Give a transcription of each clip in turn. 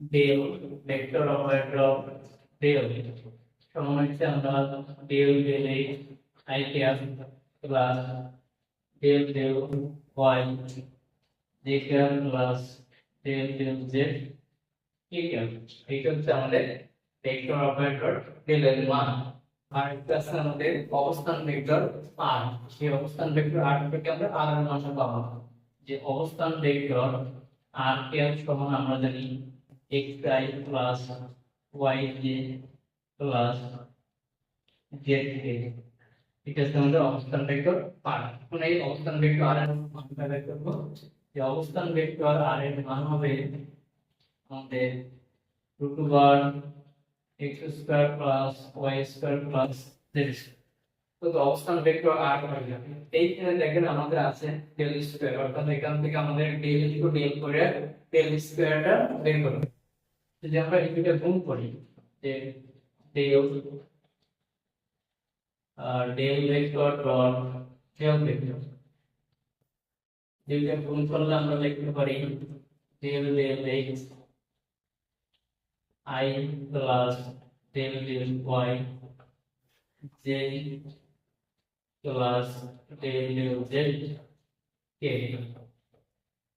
Del vector operator of del সমান হচ্ছে আমরা del del x i cap plus del del y j cap plus del del z. K হচ্ছে আমাদের vector operator del এর মান। আর আছে আমাদের অবস্থান ভেক্টর আর। সেই অবস্থান ভেক্টর আর থেকে আমরা আর এর মানটা পাবো। যে অবস্থান ভেক্টর আর এর সমান আমরা জানি xi plus yj plus zk এটা হচ্ছে অবস্থান ভেক্টর আর এখন এই অবস্থান ভেক্টর আর এর মানটা বের করব। যে অবস্থান ভেক্টর আর এর মান হবে আমাদের root over x square plus y square plus z তো অবস্থান ভেক্টর আর হয়ে যাবে এইখানে দেখেন আমাদের আছে ডেল স্কয়ার অর্থাৎ এখান থেকে আমাদের ডেল টু ডেল করে ডেল স্কয়ারটা বের করব যদি আমরা দুইটা গুণ করি, যে del del vector dot del vector দুইটা গুণ করলে আমরা লিখতে পারি del del x i plus del del y j plus del del z k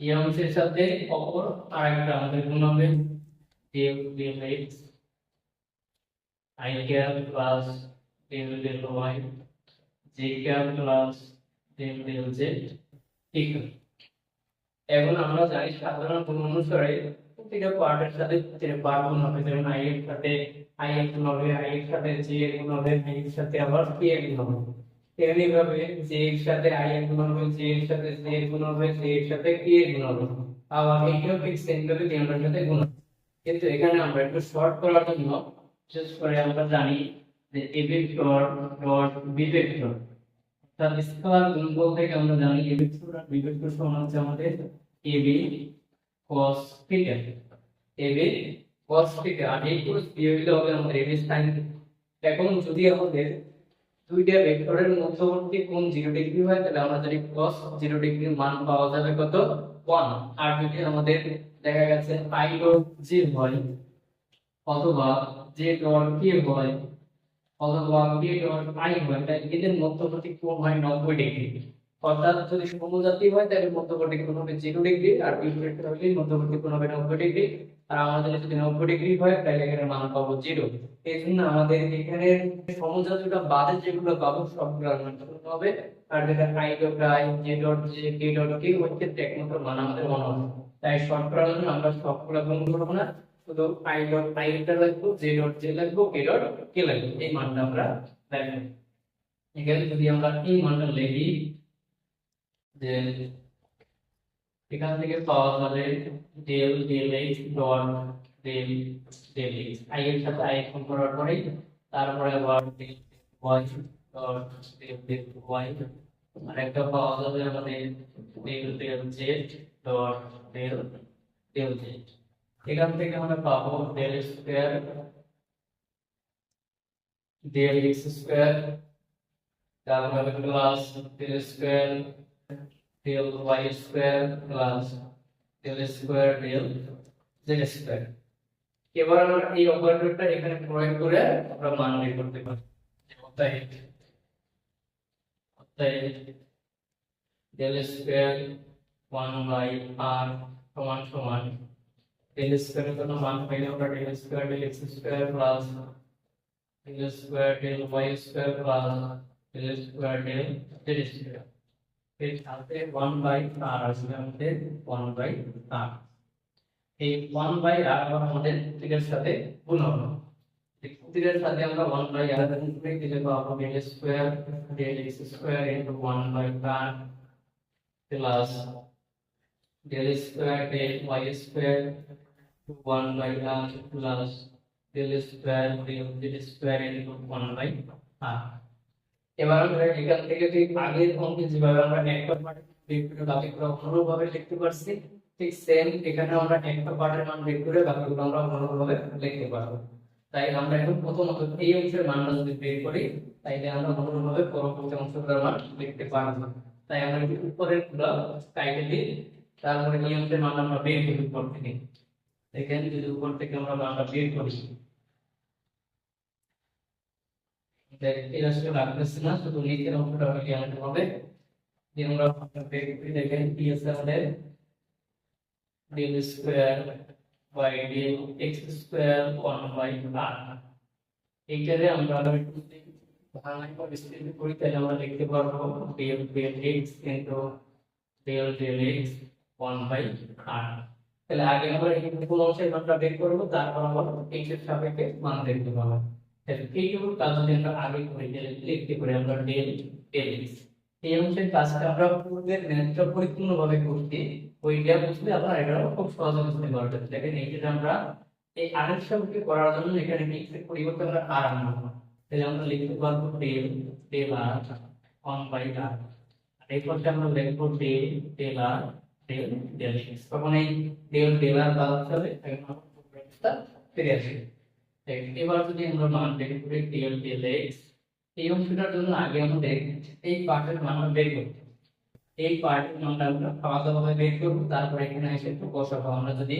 এই অংশের সাথে অপর আরেকটা আমাদের গুণ হবে del del x i cap plus del del y. J cap plus del del z। এখন আমরা জানি সাধারণ গুণ অনুসারে প্রতিটা পার্টের সাথে প্রতিটা পার্ট গুণ হবে। যেমন i এর সাথে i এর গুণ হবে, i এর সাথে j এর গুণ হবে, i এর সাথে আবার k এর গুণ হবে। তেমনি ভাবে j এর সাথে i এর গুণ হবে, j এর সাথে j এর গুণ হবে, j এর সাথে k এর গুণ হবে। আবার এইটাও ঠিক সেম ভাবে তিনটার সাথে গুণ হবে। কিন্তু এখানে আমরা একটু শর্ট করার জন্য বিশেষ করে আমরা জানি যে a vector dot b vector অর্থাৎ স্কেলার গুণফল থেকে আমরা জানি এ ভেক্টর আর বি ভেক্টর সমান হচ্ছে আমাদের a b cos theta a b cos theta আর এই কোস বি হবে আমাদের এ বি sin এখন যদি আমাদের দুইটা ভেক্টরের মধ্যবর্তী কোণ 0 ডিগ্রি হয়, তাহলে আমরা জানি cos 0 ডিগ্রির মান পাওয়া যাবে কত? 1 আর যদি আমাদের দেখা গেছে i ডট j হয় অথবা j ডট k হয় অথবা k ডট i হয় তাহলে এদের মধ্যবর্তী কোণ হয় 90 ডিগ্রি। অর্থাৎ যদি সমজাতি হয়, তাহলে মধ্যবর্তী কোণ হবে 0 ডিগ্রি, আর বিপরীত হলে মধ্যবর্তী কোণ হবে 90 ডিগ্রি। আর আমাদের যদি 90 ডিগ্রি হয়, তাহলে এখানে মান পাবো 0 এই জন্য আমাদের এখানে সমজাতিটা বাদে যেগুলো পাবো, সবগুলো করতে হবে। আর যেটা i dot i j dot j k dot k হচ্ছে একমাত্র মান আমাদের মনে হবে তাই শর্ট করার জন্য আমরা সবগুলো গুণ করব না। শুধু i ডট i টা লিখব j ডট j লিখব k ডট k লিখব এই মানটা আমরা লিখব এখানে যদি আমরা এই মানটা লিখি, যে এখান থেকে পাওয়া যাবে del del h dot del del h i এর সাথে i গুণ করার পরে তারপরে আবার del y dot del del y আর একটা পাওয়া যাবে আমাদের del del z dot del del z এখান থেকে আমরা পাবো del square del x square তারপরে plus del square del y square plus del square del z square এবার আমরা এই অপারেটরটা এখানে প্রয়োগ করে আমরা মান বের করতে পারি। অতএব অতএব del square one by r সমান সমান ডেল স্কোয়ারের জন্য মান পাইলে আমরা del square del x square plus del square del y square plus del square del z square এর সাথে ওয়ান বাই আর আসবে আমাদের ওয়ান বাই আর এই ওয়ান বাই আর আবার আমাদের তীরের সাথে গুণ হবে এই তীরের সাথে আমরা ওয়ান বাই আর গুণ করে দিলে পাবো del square del x square into one by r plus del square del y square one by r plus del square del z square into one by r এবার আমরা এখান থেকে ঠিক আগের অঙ্কে যেভাবে আমরা একটা পার্ট বের করে বাকিগুলো অনুরূপভাবে লিখতে পারছি, ঠিক সেম এখানে আমরা একটা পার্টের মান বের করে বাকিগুলো আমরা অনুরূপভাবে লিখতে পারব। তাই আমরা এখন প্রথমত এই অংশের মানটা যদি বের করি, তাইলে আমরা অনুরূপভাবে পরবর্তী অংশগুলোর মান লিখতে পারব। তাই আমরা উপরের কাইটে দিই তারপরে এই মান আমরা বের করি উপর থেকে। এখানে যদি উপর থেকে আমরা মানটা বের করি আমরা বের দেখেন স্কোয়ার এক্স স্কোয়ার ওয়ান আমরা আরও পারব del del x del del x one by r তাহলে আগে আমরা এই কোন অংশের মানটা বের করব, তারপর আমরা এক্সের সাপেক্ষে মান দেখতে পাবো তাহলে এইটুকু কাজ যদি আমরা আগে করে ডেল লিখতে পারি আমরা ডেল ডেল এই অংশের কাজটা আমরা পূর্বের ন্যায্য পরিপূর্ণভাবে করতে ওইটা বুঝলে আপনারা এটা খুব সহজে বুঝতে পারবেন দেখেন এইটা আমরা এই আরের সাপেক্ষে করার জন্য এখানে এক্সের পরিবর্তে আমরা আর আনব। তাহলে আমরা লিখতে পারব del del r one by r এই পথে আমরা লিখব ডেল ডেল আর তখন এই ডেল ডেল আর বাদ হবে আমরা প্রবলেমটা ফিরে দেখেন, এবার যদি আমরা মান বের করি ডেল ডেল এই অংশটার জন্য আগে আমাদের এই পার্টের মানটা বের করতে এই পার্টের মানটা আমরা আলাদাভাবে বের করব তারপরে এখানে এসে একটু বসাবো। আমরা যদি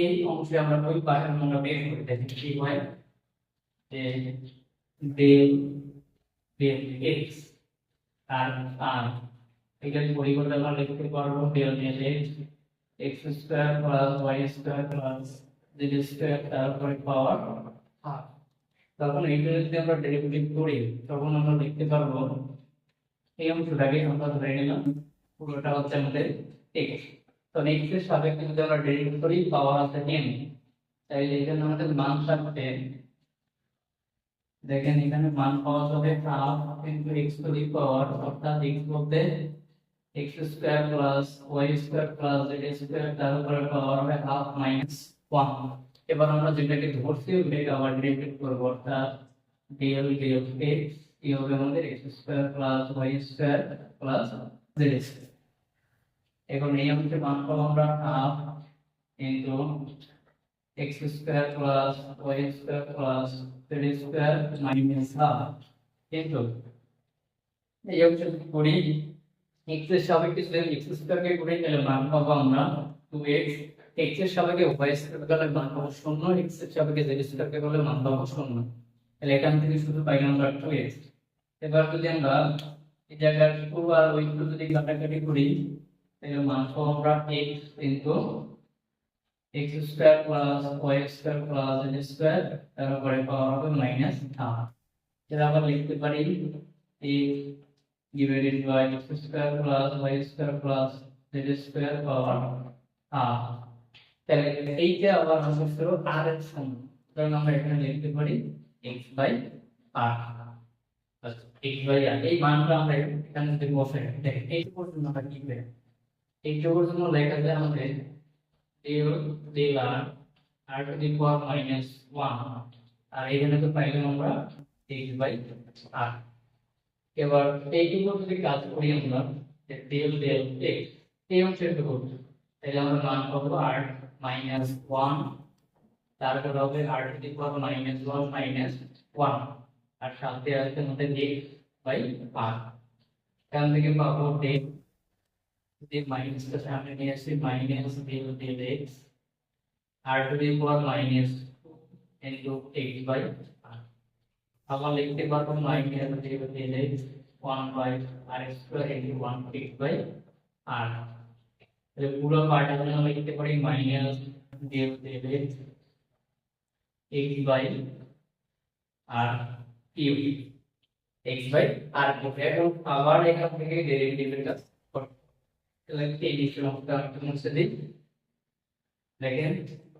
এই অংশে আমরা ওই পার্টের মানটা বের করি তাহলে কি হয়। ডেল ডেল এক্স আর আর এটার পরিবর্তে আমরা লিখতে পারব del del x x square plus y square plus z square তারপরে পাওয়ার হাফ তখন এইটা যদি আমরা ডেরিভেটিভ করি, তখন আমরা লিখতে পারব এই অংশটাকে আমরা ধরে নিলাম, পুরোটা হচ্ছে আমাদের এক্স তো এক্সের সাপেক্ষে যদি আমরা ডেরিভেটিভ করি পাওয়ার আছে এন তাইলে এখানে আমাদের মান থাকবে, দেখেন এখানে মান পাওয়া যাবে half into x to the power অর্থাৎ এক্স বলতে x square plus y square plus z square তার উপরে পাওয়ার হবে হাফ মাইনাস ওয়ান এবার আমরা যেটাকে ধরছি, ওটাকে আবার ডেরিভেটিভ করব, অর্থাৎ ডেল ডেল এক্স এই হবে আমাদের? X square plus y square plus z square এখন এই অংশের মান পাবো আমরা half into x square plus y square plus z square minus half কিন্তু এই অংশ করি এক্সের সাপেক্ষে যদি এক্স স্কোয়ারকে করি তাহলে মান পাবো আমরা টু এক্স এক্সের সাপেক্ষে ওয়াই স্কোয়ার মান পাবো শূন্য। এক্সের সাপেক্ষে জেড স্কোয়ারকে করলে মান পাবো শূন্য। তাহলে এখান থেকে শুধু পাইলাম আমরা টু এক্স এবার যদি আমরা এই জায়গার টু আর ওই টু যদি কাটাকাটি করি, তাহলে মান পাবো আমরা x into x square plus y square plus z square তারপরে পাওয়ার হবে মাইনাস হাফ এটা আবার লিখতে পারি এই divided by x square plus y square plus z square power half তাহলে এইটা আবার আমরা করব r এর সমান কারণ আমরা এখানে লিখতে পারি x by r. X by r. এই মানটা আমরা এখানে যদি বসাই এই পর্যন্ত আমরা কি পেলাম? এই পর্যন্ত লেখা যায় আমাদের del del r r to the power minus 1 আর এখানে তো পাইলাম আমরা x by r. এবার এইটুকু যদি কাজ করি আমরা ডেল ডেল এক্স এই অংশের তো করব। তাহলে আমরা মান পাবো আর মাইনাস ওয়ান তারপর হবে r to the power minus one minus one আর সাথে আছে আমাদের এক্স বাই আর এখান থেকে পাবো ডেল যদি মাইনাসটা সামনে নিয়ে আসি minus del del x r to the power minus into x by আবার লিখতে পারব minus del del one by r square into one x by r পুরো পার্টটা আমরা লিখতে পারি minus x x by r cube x by r এখন আবার এখান থেকে ডেরিভেটিভের কাজ করব তাহলে এই ডিফারেন্সটা মুছে দিই দেখেন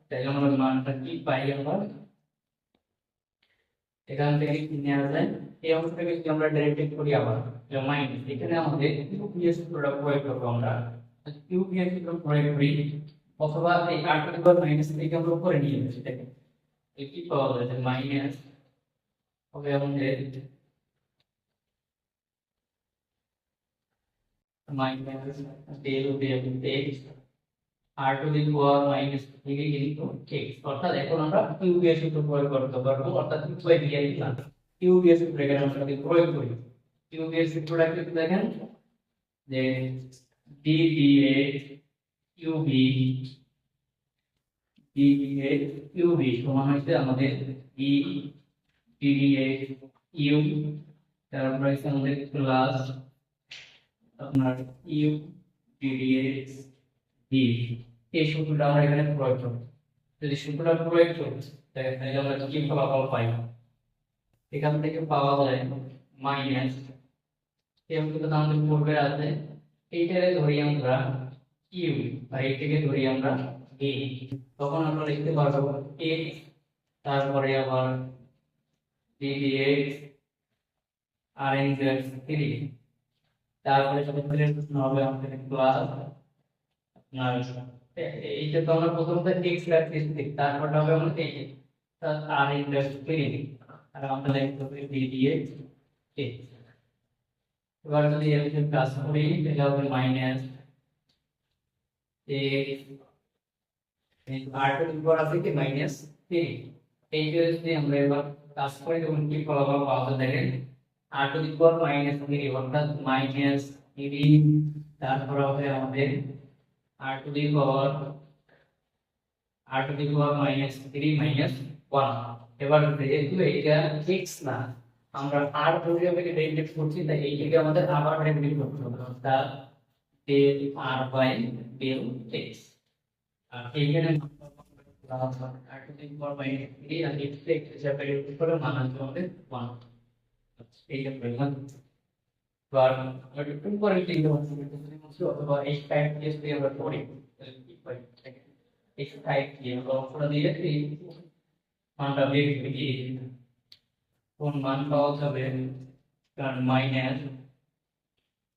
তাহলে আমরা মানটা কি পাই আমরা এখান থেকে কি নেওয়া যায় এই অংশ থেকে যদি আমরা ডেরিভেটিভ করি আবার মাইনাস এখানে আমাদের ইউপিএস প্রোডাক্ট প্রয়োগ করব আমরা ইউপিএস প্রয়োগ করি অথবা এই আর টু দি পাওয়ার মাইনাস থেকে আমরা উপরে নিয়ে যাচ্ছি দেখেন এই কি পাওয়া যাচ্ছে মাইনাস হবে আমাদের minus del del x r to the power minus three into x অর্থাৎ এখন আমরা কিউবিএস সূত্র প্রয়োগ করতে পারব, অর্থাৎ কিউবাই দিয়ে দিলাম কিউবিএস সূত্র এখানে আমরা যদি প্রয়োগ করি। কিউবিএস সূত্রটা কি দেখেন, যে d d x q b d d x q b সমান হচ্ছে আমাদের e d d x u তারপরে হচ্ছে আমাদের প্লাস আপনার ইউ ডি ডি ডি এই সূত্রটা আমরা এখানে প্রয়োগ করব। যদি সূত্রটা প্রয়োগ করি, তাহলে আমরা কি ফলাফল পাই? এখান থেকে পাওয়া যায় মাইনাস এবং কিন্তু আমাদের পূর্বের আছে এইটারে ধরি আমরা কিউ আর এইটাকে ধরি আমরা এ তখন আমরা লিখতে পারব এক্স তারপরে আবার d d x r n plus three তারপরে সূত্রের হবে আমাদের প্লাস আপনার এ- এইটা তো আমরা প্রথমত এক্স রাখতেছি তারপরটা হবে আমাদের এই আর এন প্লাস থ্রি আর আমরা লিখতে হবে ডিডিএক্স এক্স এবার যদি এরকম প্লাস করি তাহলে হবে মাইনাস আর টু দি আছে কি মাইনাস থ্রি এই যে যদি আমরা এবার প্লাস করি, তখন কি ফলাফল পাওয়া যায় দেখেন? R to the minus three অর্থাৎ মাইনাস থ্রি তারপর হবে আমাদের r to the power r to the power minus three minus one এবার যেহেতু এটা ফিক্স না, আমরা আর ভেরিয়েবলকে ডেরিভেট করছি, তাই এইটাকে আমাদের আবার ডেরিভেট করতে হবে, অর্থাৎ del r by del x আর এইখানে r to the power minus three R x x হিসাবে ডেরিভেট করে মান আসবে আমাদের ওয়ান এইটা প্রমাণ এবার আমরা একটু পরে লিখতে পারছি অথবা এই টাইপ কেস দিয়ে আমরা করি তাহলে কি পাই এই টাইপ দিয়ে আমরা অপরা দিয়ে এই মানটা বের করে দিয়ে দিই। কোন মান পাওয়া যাবে কারণ মাইনাস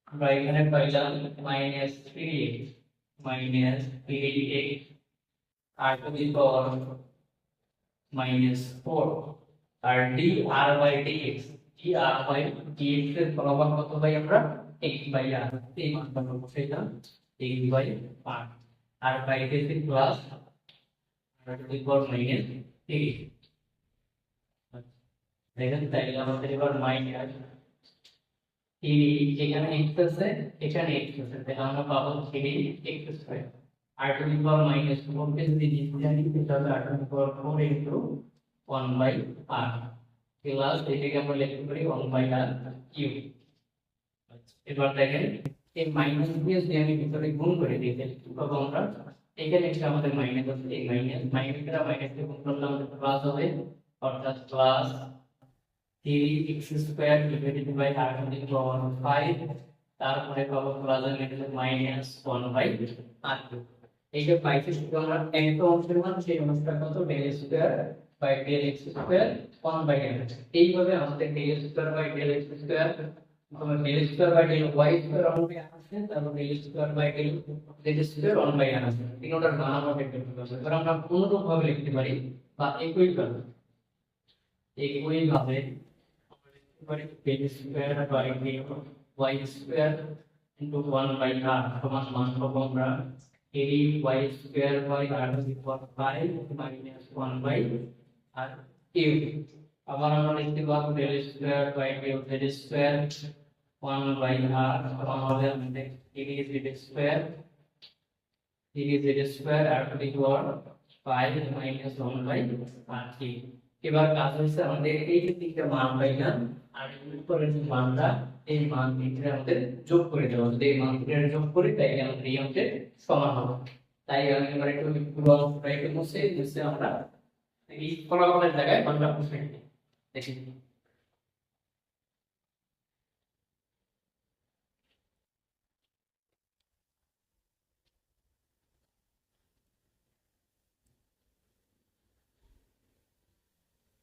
আমরা এখানে পাইলাম minus three x minus three x r to the power minus four R d r by d x r by d এক্সের ফলাফল কত পাই আমরা? এক্স বাই আর এই মানটা আমরা বসাইলাম x by r r by x plus r minus three দেখেন তাইলে আমাদের এবার মাইনাস থ্রি যেখানে এক্স আছে, এখানে এক্স আছে। তাহলে আমরা পাবো three x square r to the power minus ফোরকে যদি জানি তাহলে r to the four into one by r plus এটাকে আমরা লিখতে পারি ওয়ান বাই আর এবার দেখেন এই মাইনাস দিয়ে আমি ভিতরে গুণ করে দিই তাহলে আমরা? এখানে একটা আমাদের মাইনাস আছে। এই মাইনাস মাইনাসটা মাইনাস দিয়ে গুণ করলে আমাদের প্লাস হবে। অর্থাৎ plus three x square divided by r to the power five তারপরে পাবো plus minus one by r cube এইটা পাইছি। শুধু আমরা একটা অংশের মান, সেই অংশটা কত? Del square by del x square one by n এইভাবে আমাদের del square by del x square অথবা del square by del y square one by আসছে, তারপর del square by del z square one by n আসছে। তিনটার মান আমরা বের করতে পারব। এবার আমরা অনুরূপ ভাবে লিখতে পারি বা একই ভাবে একই ভাবে আমরা লিখতে পারি del square by del y square into one by r সমান মান পাবো আমরা। Three y square by r to the power five minus one by r cube আবার আমরা লিখতে পারব del square by del z square one by r হবে আমাদের three z square three z square r to the power minus one by r cube এবার কাজ হচ্ছে আমাদের এই যে তিনটা মান পাইলাম আর উপরের যে মানটা, এই মান তিনটা আমাদের যোগ করে দেওয়া যদি এই মান তিনটা যোগ করি তাই আমাদের এই অঙ্কের সমান হবে। তাই আমি এবার একটু পুরো অঙ্কটা একটু মুছে মুছে আমরা এই ফলাফলের জায়গায় মুছে নিই দেখি।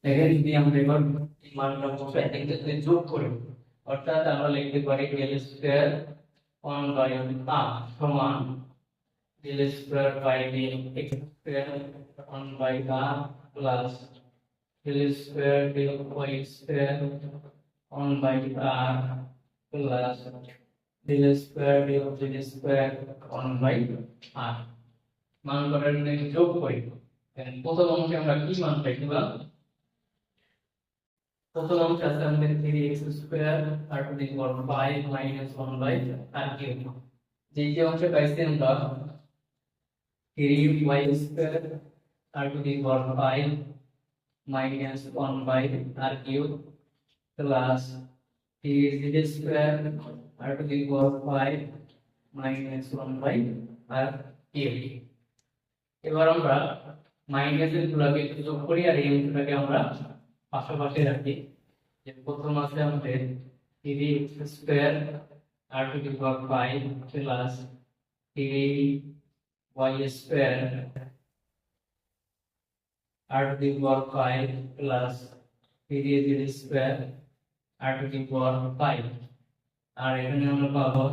দেখেন যদি আমরা যোগ করি অর্থাৎ আমরা লিখতে পারি ডেল বাই আর সমান x square on by r plus del square del y square on by r plus del square del z square on by r মান করার জন্য যোগ করি। প্রথম অংশে আমরা কি মান পাইছিলাম প্রথম অংশ আছে আমাদের three x square r to the power minus one by r cube যে যে অংশ পাইছি আমরা three y square r to the power five minus one by r cube plus three z square r to the power five minus one by r cube এবার আমরা মাইনাসের গুলাকে একটু যোগ করি আর এই অংশটাকে আমরা পাশাপাশি রাখি। যে প্রথম আছে আমাদের three square r to the power five plus three y square r to the power five plus three z square r to the power five আর এখানে আমরা পাবো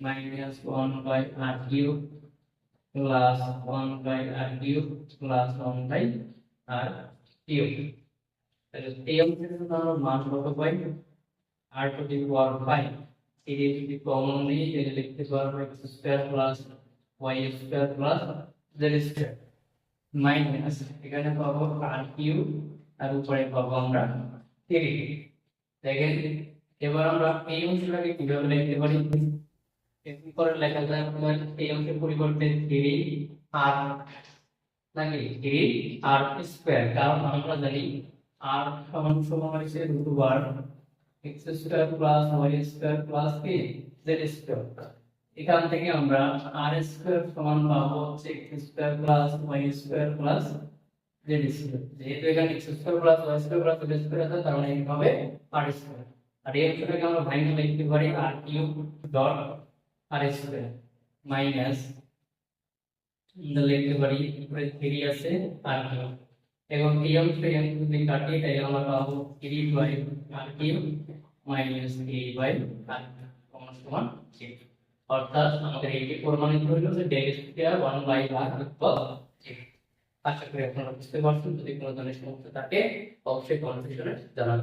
minus one by r cube plus one by r cube plus one by r cube তাহলে এই অংশের জন্য আমরা মান কত পাই আর টু দি পাওয়ার ফাইভ এই যদি কমন নিই তাহলে লিখতে পারব x square plus y square plus z square minus এখানে পাবো আর কিউব আর উপরে পাবো আমরা থ্রি দেখেন এবার আমরা এই অংশটাকে কীভাবে লিখতে পারি? করে লেখা যায় আপনার এই অংশের পরিবর্তে থ্রি আর নাকি থ্রি আর স্কোয়ার। কারণ আমরা জানি আর সমান সমান হচ্ছে root over x square plus y square plus কি জেড স্কোয়ার এখান থেকে আমরা আর স্কোয়ার সমান পাবো হচ্ছে x square plus y square plus z square যেহেতু এখানে x square plus y square plus z square আছে, তার মানে এইভাবে আর স্কোয়ার আর এই অংশটাকে আমরা ভাঙে লিখতে পারি r cube dot r square minus লিখতে পারি উপরে থ্রি আছে আর কিউব এবং এই অংশে যদি কাটি তাই আমরা পাবো three by r cube minus three by r সমান সমান অর্থাৎ আমাদের এইটি প্রমাণিত হইল যে del square one by r আশা করি আপনারা বুঝতে পারছেন, যদি কোনো ধরনের সমস্যা থাকে, অবশ্যই কমেন্ট সেকশনে জানাবেন।